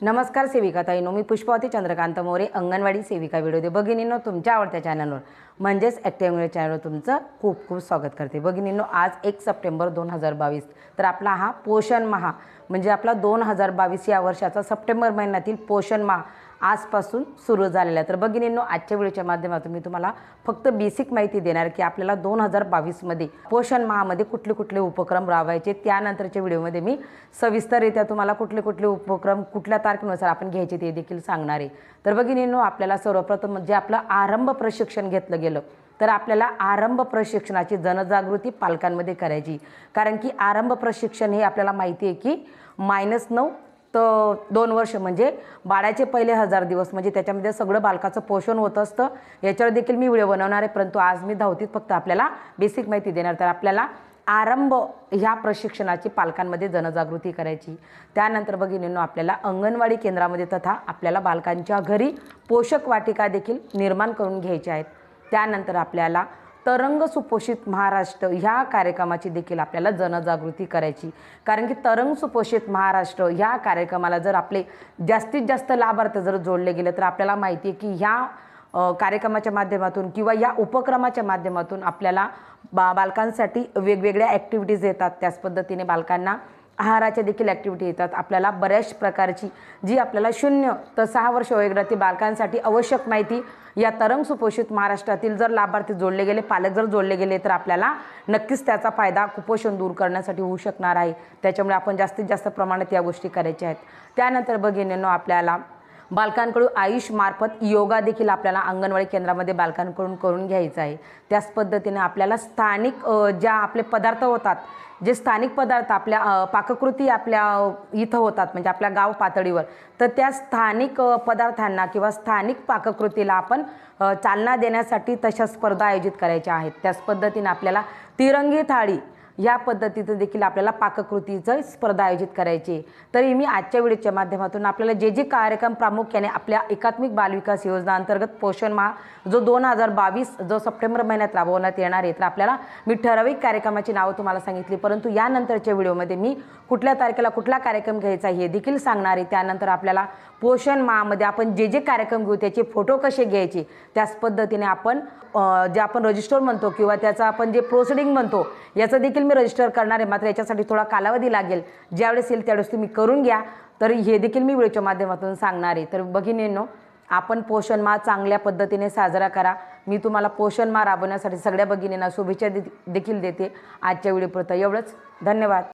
नमस्कार सेविका ताईनो मी पुष्पावती चंद्रकांत मोरे अंगणवाडी सेविका व्हिडिओ दे भगिनींनो तुमच्या आवडत्या चॅनलवर म्हणजेच ॲक्टिव्ह चॅनलवर तुमचं खूप खूप स्वागत करते. भगिनींनो आज एक सप्टेंबर दोन हजार बावीस. तर आपला हा पोषण महा म्हणजे आपला दोन हजार बावीस या वर्षाचा सप्टेंबर महिन्यातील पोषण महा. आजपासून सुरू झालेला आहे. तर भगिनींनो आजच्या व्हिडिओच्या माध्यमातून मी तुम्हाला फक्त बेसिक माहिती देणार की आपल्याला दोन हजार बावीसमध्ये पोषण माहामध्ये कुठले कुठले उपक्रम राबवायचे त्यानंतरच्या व्हिडिओमध्ये मी सविस्तररित्या तुम्हाला कुठले कुठले उपक्रम कुठल्या तारखेनुसार आपण घ्यायचे ते देखील सांगणार आहे. तर भगिनींनो आपल्याला सर्वप्रथम जे आपलं आरंभ प्रशिक्षण घेतलं गेलं. तर आपल्याला आरंभ प्रशिक्षणाची जनजागृती पालकांमध्ये करायची. कारण की आरंभ प्रशिक्षण हे आपल्याला माहिती आहे की मायनस नऊ तर दोन वर्ष म्हणजे बाळाचे पहिले हजार दिवस म्हणजे त्याच्यामध्ये सगळं बालकाचं पोषण होत असतं. याच्यावर देखील मी व्हिडिओ बनवणार आहे परंतु आज मी धावतीत फक्त आपल्याला बेसिक माहिती देणार तर आपल्याला आरंभ ह्या प्रशिक्षणाची पालकांमध्ये जनजागृती करायची. त्यानंतर भगिनींनो आपल्याला अंगणवाडी केंद्रामध्ये तथा आपल्याला बालकांच्या घरी पोषक वाटिका देखील निर्माण करून घ्यायच्या आहेत. त्यानंतर आपल्याला तरंग सुपोषित महाराष्ट्र ह्या कार्यक्रमाची देखील आपल्याला जनजागृती करायची. कारण की तरंग सुपोषित महाराष्ट्र ह्या कार्यक्रमाला जर आपले जास्तीत जास्त लाभार्थी जर जोडले गेले तर आपल्याला माहिती आहे की ह्या कार्यक्रमाच्या माध्यमातून किंवा या उपक्रमाच्या माध्यमातून आपल्याला बा बालकांसाठी वेगवेगळ्या ॲक्टिव्हिटीज येतात. त्याच पद्धतीने बालकांना आहाराच्या देखील ॲक्टिव्हिटी येतात. आपल्याला बऱ्याच प्रकारची जी आपल्याला शून्य तर सहा वर्ष वयोगटातील बालकांसाठी आवश्यक माहिती या तरंग सुपोषित महाराष्ट्रातील जर लाभार्थी जोडले गेले पालक जर जोडले गेले तर आपल्याला नक्कीच त्याचा फायदा कुपोषण दूर करण्यासाठी होऊ शकणार आहे. त्याच्यामुळे आपण जास्तीत जास्त प्रमाणात या गोष्टी करायच्या आहेत. त्यानंतर भगिनींनो आपल्याला बालकांकडून आयुष मार्फत योगा देखील आपल्याला अंगणवाडी केंद्रामध्ये बालकांकडून करून घ्यायचं आहे. त्याच पद्धतीने आपल्याला स्थानिक ज्या आपले पदार्थ होतात जे स्थानिक पदार्थ आपल्या पाककृती आपल्या इथं होतात म्हणजे आपल्या गाव पातळीवर तर त्या स्थानिक पदार्थांना किंवा स्थानिक पाककृतीला आपण चालना देण्यासाठी तशा स्पर्धा आयोजित करायच्या आहेत. त्याच पद्धतीने आपल्याला तिरंगी थाळी या पद्धतीचं देखील आपल्याला पाककृतीचं स्पर्धा आयोजित करायची तरी मी आजच्या व्हिडिओच्या माध्यमातून आपल्याला जे जे कार्यक्रम प्रामुख्याने आपल्या एकात्मिक बालविकास योजना अंतर्गत पोषण माह जो दोन हजार बावीस जो सप्टेंबर महिन्यात राबवण्यात येणार आहे तर आपल्याला मी ठराविक कार्यक्रमाची नावं तुम्हाला सांगितली. परंतु यानंतरच्या व्हिडिओमध्ये मी कुठल्या तारखेला कुठला कार्यक्रम घ्यायचा हे देखील सांगणार आहे. त्यानंतर आपल्याला पोषण माहामध्ये आपण जे जे कार्यक्रम घेऊ त्याचे फोटो कसे घ्यायचे त्याच पद्धतीने आपण जे आपण रजिस्टर म्हणतो किंवा त्याचं आपण जे प्रोसिडिंग म्हणतो याचं देखील मी रजिस्टर करणार आहे मात्र याच्यासाठी थोडा कालावधी लागेल. ज्यावेळेस येईल त्यावेळेस तुम्ही करून घ्या. तर हे देखील मी व्हिडिओच्या माध्यमातून सांगणार आहे. तर भगिनींनो आपण पोषण माह चांगल्या पद्धतीने साजरा करा. मी तुम्हाला पोषण माह राबवण्यासाठी सगळ्या भगिनींना शुभेच्छा दे देखील देते. आजच्या व्हिडिओपुरतं एवढंच. धन्यवाद.